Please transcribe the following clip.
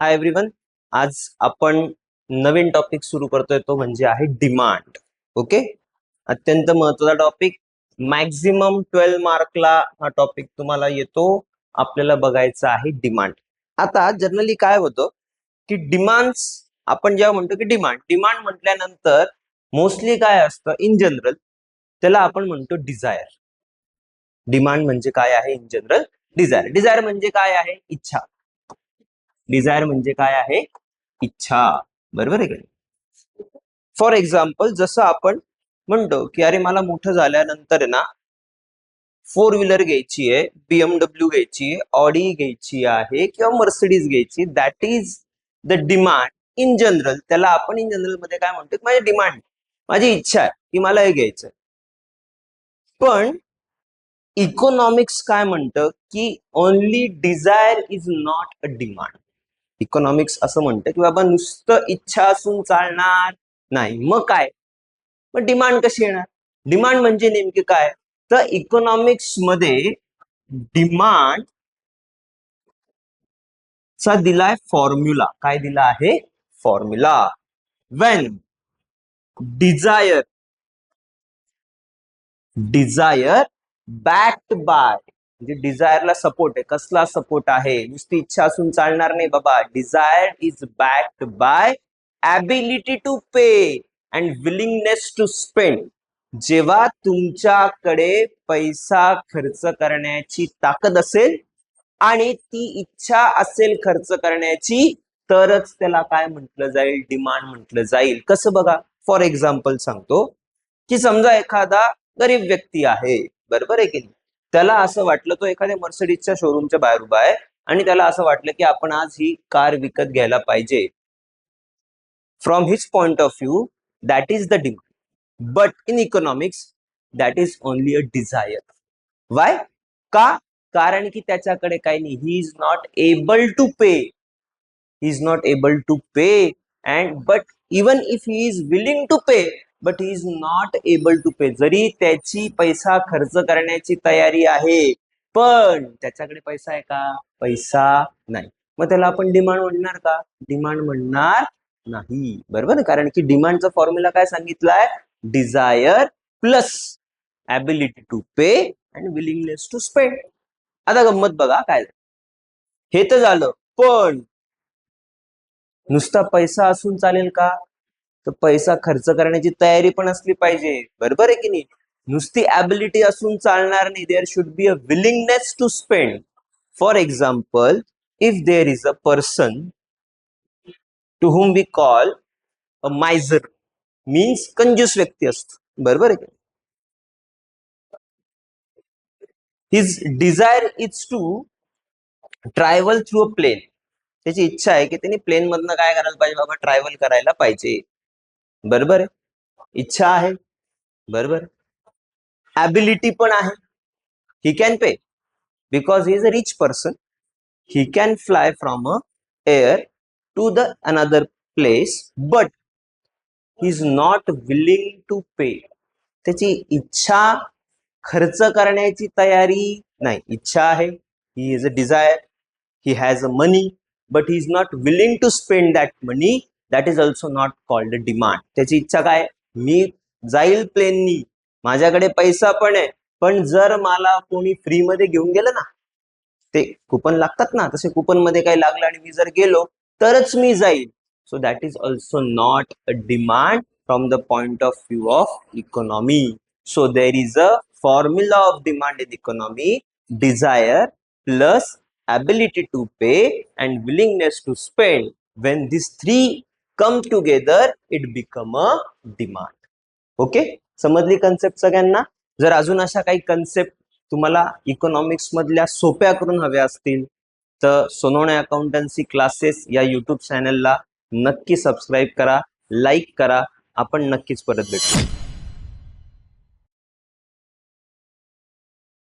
Hi everyone आज आपण नवीन topic सुरू करतोय तो म्हणजे आहे डिमांड ओके अत्यंत महत्त्वाचा टॉपिक मॅक्झिमम ट्वेल्व मार्कला हा टॉपिक तुम्हाला येतो. आपल्याला बघायचा आहे डिमांड आता जनरली काय होतं की डिमांड्स आपण जेव्हा म्हणतो की डिमांड डिमांड म्हटल्यानंतर मोस्टली काय असतं इन जनरल त्याला आपण म्हणतो डिझायर डिमांड म्हणजे काय आहे इन जनरल डिझायर डिझायर म्हणजे काय आहे इच्छा. डिझायर म्हणजे काय आहे? इच्छा. बरोबर आहे का फॉर एक्झाम्पल जसं आपण म्हणतो की अरे मला मोठं झाल्यानंतर ना फोर व्हीलर घ्यायची आहे बीएमडब्ल्यू घ्यायची आहे ऑडी घ्यायची आहे किंवा मर्सिडीज घ्यायची that is the demand in general त्याला आपण इन जनरलमध्ये काय म्हणतो? माझी डिमांड माझी इच्छा आहे की मला हे घ्यायचं पण इकॉनॉमिक्स काय म्हणतं? की only desire is not a demand economics असं म्हणतं की बाबा नुसतं इच्छा असून चालणार नाही. मग काय? मग डिमांड कशी येणार? डिमांड म्हणजे नेमके काय? तर इकॉनॉमिक्समध्ये डिमांड चा दिलाय फॉर्म्युला काय दिला आहे? Formula when desire desire backed by म्हणजे डिझायरला सपोर्ट आहे. कसला सपोर्ट आहे? नुसती इच्छा असून चालणार नाही बाबा. Desire is backed by ability to pay and willingness to spend जेव्हा तुमच्याकडे पैसा खर्च करण्याची ताकद असेल आणि ती इच्छा असेल खर्च करण्याची तरच त्याला काय म्हटलं जाईल? डिमांड म्हटलं जाईल. कसं बघा? फॉर एक्झाम्पल सांगतो. की समजा एखादा गरीब व्यक्ती आहे. बरोबर आहे की नाही? त्याला असं वाटलं तो एखाद्या मर्सडीजच्या शोरूमच्या बाहेर उभा आहे आणि त्याला असं वाटलं की आपण आज ही कार विकत घ्यायला पाहिजे. From his point of view that is the demand but in economics that is only a desire why का? कारण की त्याच्याकडे काही नाही. He is not able to pay he is not able to pay and but even if he is willing to pay but he is not able to pay जरी त्याची पैसा खर्च करण्याची तयारी आहे पण त्याच्याकडे पैसा आहे का? पैसा नाही. मग त्याला आपण डिमांड म्हणणार का? डिमांड म्हणणार नाही. बरोबर? कारण की डिमांडचा फॉर्म्युला काय सांगितलाय? Desire plus ability to pay and willingness to spend आता गंमत बघा काय हे तर झालं पण नुसता पैसा असून चालेल का? तर पैसा खर्च करण्याची तयारी पण असली पाहिजे. बरोबर आहे की नाही? नुसती ऍबिलिटी असून चालणार नाही. There should be a willingness to spend for example if there is a person to whom we call a miser means कंजूस व्यक्ती असतो. बरोबर आहे की his desire is to travel through a plane त्याची इच्छा आहे की त्यांनी प्लेन मधनं काय करायला पाहिजे? बाबा ट्रॅव्हल करायला पाहिजे. बरोबर आहे? इच्छा आहे? बरोबर ॲबिलिटी पण आहे. He can pay because he is a rich person he can fly from a air to the another place but he is not willing to pay त्याची इच्छा खर्च करण्याची तयारी नाही. इच्छा आहे. He is a desire he has a money but he is not willing to spend that money that is also not called demand त्याची इच्छा काय? मी जाईल प्लेननी माझ्याकडे पैसा पण आहे. पण जर मला कोणी फ्री मध्ये घेऊन गेलं ना ते कुपन लागतात ना तसे कुपनमध्ये काही लागलं आणि मी जर गेलो तरच मी जाईल. So that is also not a demand from the point of view of economy so there is a formula of demand in economy desire plus ability to pay and willingness to spend. When these three come together it become a demand. Okay समजली concept सगळ्यांना? जर अजून अशा काही concept तुम्हाला economics मधल्या सोप्या करून हव्या असतील तर सोनवणे अकाउंटन्सी क्लासेस या युट्यूब चॅनलला नक्की सबस्क्राईब करा लाईक करा. आपण नक्कीच परत भेटू.